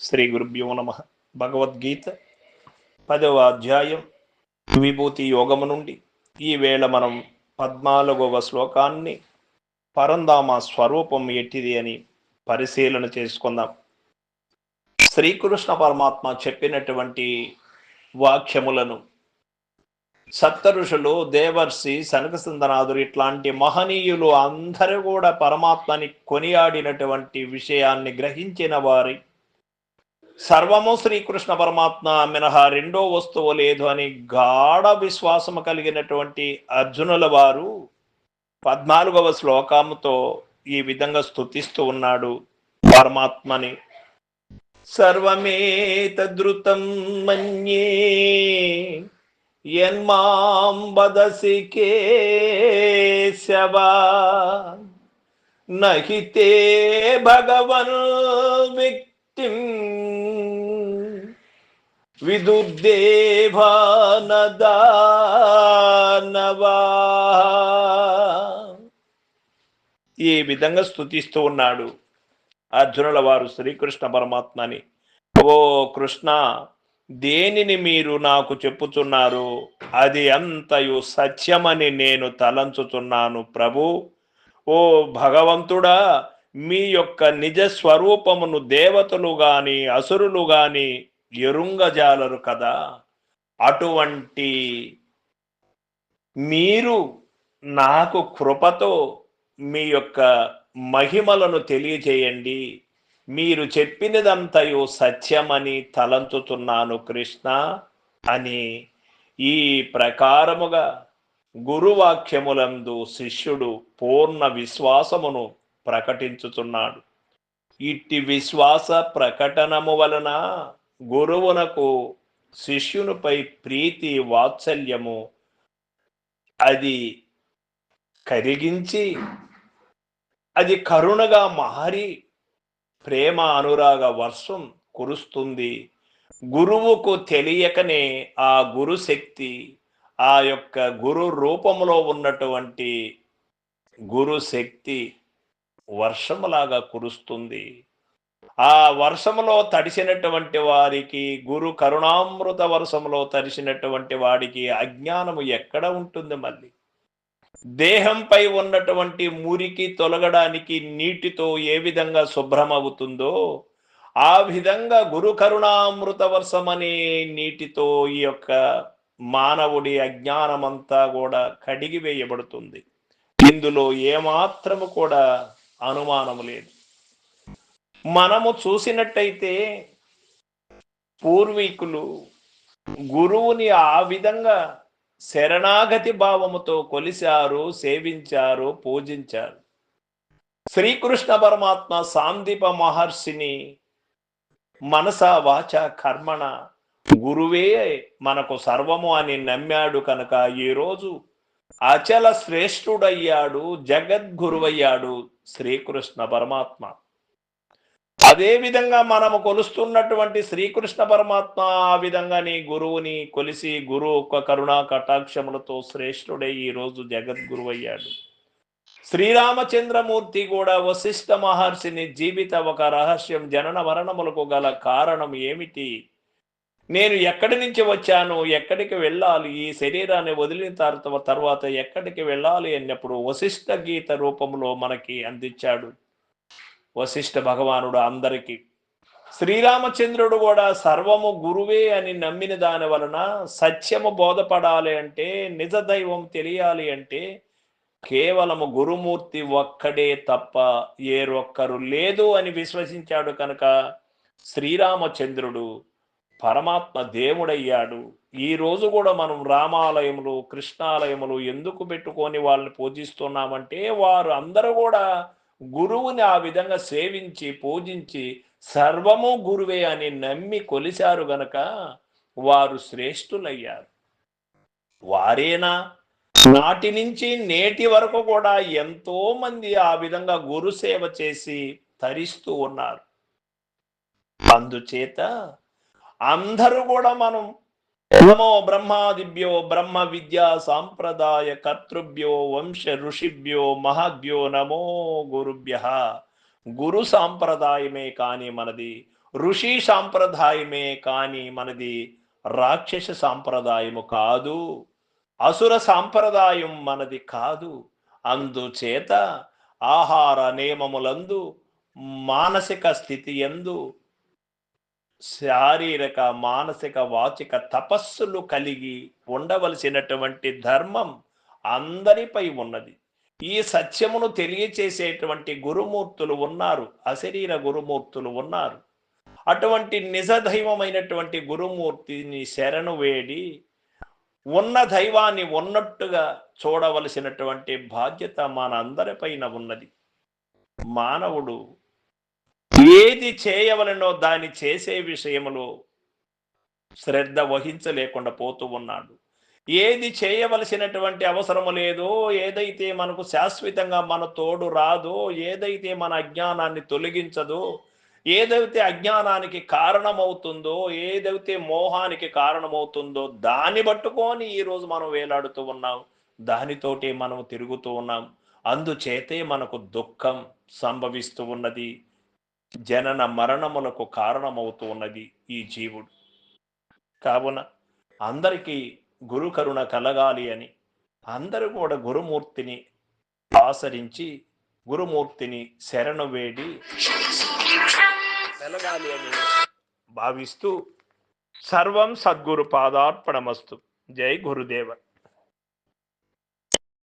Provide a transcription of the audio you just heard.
శ్రీ గురుభ్యో నమ. భగవద్గీత పదవ అధ్యాయం విభూతి యోగము నుండి. ఈవేళ మనం పద్నాలుగవ శ్లోకాన్ని పరందామ స్వరూపం ఎట్టిది అని పరిశీలన చేసుకుందాం. శ్రీకృష్ణ పరమాత్మ చెప్పినటువంటి వాక్యములను సప్త దేవర్షి సనకసుందనాథుడు ఇట్లాంటి మహనీయులు అందరూ కూడా పరమాత్మని కొనియాడినటువంటి విషయాన్ని గ్రహించిన వారి సర్వము శ్రీకృష్ణ పరమాత్మ మినహా రెండో వస్తువు లేదు అని గాఢ విశ్వాసము కలిగినటువంటి అర్జునుల వారు పద్నాలుగవ శ్లోకముతో ఈ విధంగా స్తుతిస్తూ ఉన్నాడు పరమాత్మని. సర్వమేతదృతం మన్యే యన్మాం వదసి కేశవా నహితే భగవన్ వ్యక్తిం విదుర్దేవానదానవా. ఈ విధంగా స్తుతిస్తూ ఉన్నాడు అర్జునుల వారు శ్రీకృష్ణ పరమాత్మని. ఓ కృష్ణ దేనిని మీరు నాకు చెప్పుచున్నారు? అది అంతయు సత్యమని నేను తలంచుతున్నాను ప్రభు. ఓ భగవంతుడా మీ యొక్క నిజ స్వరూపమును దేవతలు గాని అసురులు గాని ఎరుంగజాలరు కదా అటువంటి మీరు నాకు కృపతో మీ యొక్క మహిమలను తెలియజేయండి. మీరు చెప్పినదంతయు సత్యమని తలంచుతున్నాను కృష్ణ అని ఈ ప్రకారముగా గురువాక్యములందు శిష్యుడు పూర్ణ విశ్వాసమును ప్రకటించుతున్నాడు. ఇట్టి విశ్వాస ప్రకటనము వలన గురువునకు శిష్యునిపై ప్రీతి వాత్సల్యము అది కరిగించి అది కరుణగా మారి ప్రేమ అనురాగ వర్షం కురుస్తుంది. గురువుకు తెలియకనే ఆ గురు శక్తి ఆ యొక్క గురు రూపంలో ఉన్నటువంటి గురు శక్తి వర్షములాగా కురుస్తుంది. ఆ వర్షములో తడిసినటువంటి వారికి గురు కరుణామృత వర్షములో తడిసినటువంటి వాడికి అజ్ఞానము ఎక్కడ ఉంటుంది మళ్ళీ? దేహంపై ఉన్నటువంటి మురికి తొలగడానికి నీటితో ఏ విధంగా శుభ్రమవుతుందో ఆ విధంగా గురు కరుణామృత వర్షమనే నీటితో ఈ యొక్క మానవుడి అజ్ఞానమంతా కూడా కడిగి వేయబడుతుంది ఇందులో ఏమాత్రము కూడా అనుమానము లేదు. మనము చూసినట్టయితే పూర్వీకులు గురువుని ఆ విధంగా శరణాగతి భావముతో కొలిశారు సేవించారు పూజించారు. శ్రీకృష్ణ పరమాత్మ సాందీప మహర్షిని మనస వాచ కర్మణ గురువే మనకు సర్వము అని నమ్మాడు కనుక ఈరోజు అచల శ్రేష్ఠుడయ్యాడు జగద్గురువయ్యాడు శ్రీకృష్ణ పరమాత్మ. అదే విధంగా మనము కొలుస్తున్నటువంటి శ్రీకృష్ణ పరమాత్మ ఆ విధంగాని గురువుని కొలిసి గురువు యొక్క కరుణా కటాక్షములతో శ్రేష్ఠుడే ఈ రోజు అయ్యాడు శ్రీరామచంద్రమూర్తి కూడా వశిష్ఠ మహర్షిని జీవిత ఒక రహస్యం జనన మరణములకు గల కారణం ఏమిటి? నేను ఎక్కడి నుంచి వచ్చాను? ఎక్కడికి వెళ్ళాలి? ఈ శరీరాన్ని వదిలిన తర్వాత తర్వాత ఎక్కడికి వెళ్ళాలి? అన్నప్పుడు వశిష్ఠ గీత రూపంలో మనకి అందించాడు. వశిష్ఠ భగవానుడు అందరికీ. శ్రీరామచంద్రుడు కూడా సర్వము గురువే అని నమ్మిన దాని వలన సత్యము బోధపడాలి అంటే నిజ దైవం తెలియాలి అంటే కేవలము గురుమూర్తి ఒక్కడే తప్ప ఏరొక్కరు లేదు అని విశ్వసించాడు కనుక శ్రీరామచంద్రుడు పరమాత్మ దేవుడయ్యాడు. ఈ రోజు కూడా మనం రామాలయములు కృష్ణాలయములు ఎందుకు పెట్టుకొని వాళ్ళని పూజిస్తున్నామంటే వారు అందరూ కూడా గురువుని ఆ విధంగా సేవించి పూజించి సర్వము గురువే అని నమ్మి కొలిశారు గనక వారు శ్రేష్ఠులయ్యారు. వారేనా? నాటి నుంచి నేటి వరకు కూడా ఎంతో మంది ఆ విధంగా గురు సేవ చేసి తరిస్తూ ఉన్నారు. అందుచేత అందరూ కూడా మనం నమో బ్రహ్మాదిభ్యో బ్రహ్మ విద్యా సాంప్రదాయ కర్తృభ్యో వంశ ఋషిభ్యో మహద్భ్యో నమో గురుభ్య. గురు సాంప్రదాయమే కాని మనది ఋషి సాంప్రదాయమే కానీ మనది రాక్షస సాంప్రదాయము కాదు అసుర సాంప్రదాయం మనది కాదు. అందుచేత ఆహార నియమములందు మానసిక స్థితి ఎందు శారీరక మానసిక వాచిక తపస్సులు కలిగి ఉండవలసినటువంటి ధర్మం అందరిపై ఉన్నది. ఈ సత్యమును తెలియచేసేటువంటి గురుమూర్తులు ఉన్నారు అశరీర గురుమూర్తులు ఉన్నారు. అటువంటి నిజ దైవమైనటువంటి గురుమూర్తిని శరణు వేడి ఉన్న దైవాన్ని ఉన్నట్టుగా చూడవలసినటువంటి బాధ్యత మన అందరిపైన ఉన్నది. మానవుడు ఏది చేయవలనో దాన్ని చేసే విషయంలో శ్రద్ధ వహించలేకుండా పోతూ ఉన్నాడు. ఏది చేయవలసినటువంటి అవసరము లేదో ఏదైతే మనకు శాశ్వతంగా మన తోడు రాదో ఏదైతే మన అజ్ఞానాన్ని తొలగించదో ఏదైతే అజ్ఞానానికి కారణమవుతుందో ఏదైతే మోహానికి కారణమవుతుందో దాన్ని పట్టుకొని ఈరోజు మనం వేలాడుతూ ఉన్నాం. దానితోటి మనం తిరుగుతూ ఉన్నాం. అందుచేతే మనకు దుఃఖం సంభవిస్తూ ఉన్నది. జనన మరణములకు కారణమవుతూ ఉన్నది ఈ జీవుడు. కావున అందరికీ గురు కరుణ కలగాలి అని అందరూ కూడా గురుమూర్తిని ఆచరించి గురుమూర్తిని శరణు వేడి వెలగాలి అని భావిస్తూ సర్వం సద్గురు పాదార్పణమస్తు. జై గురుదేవ.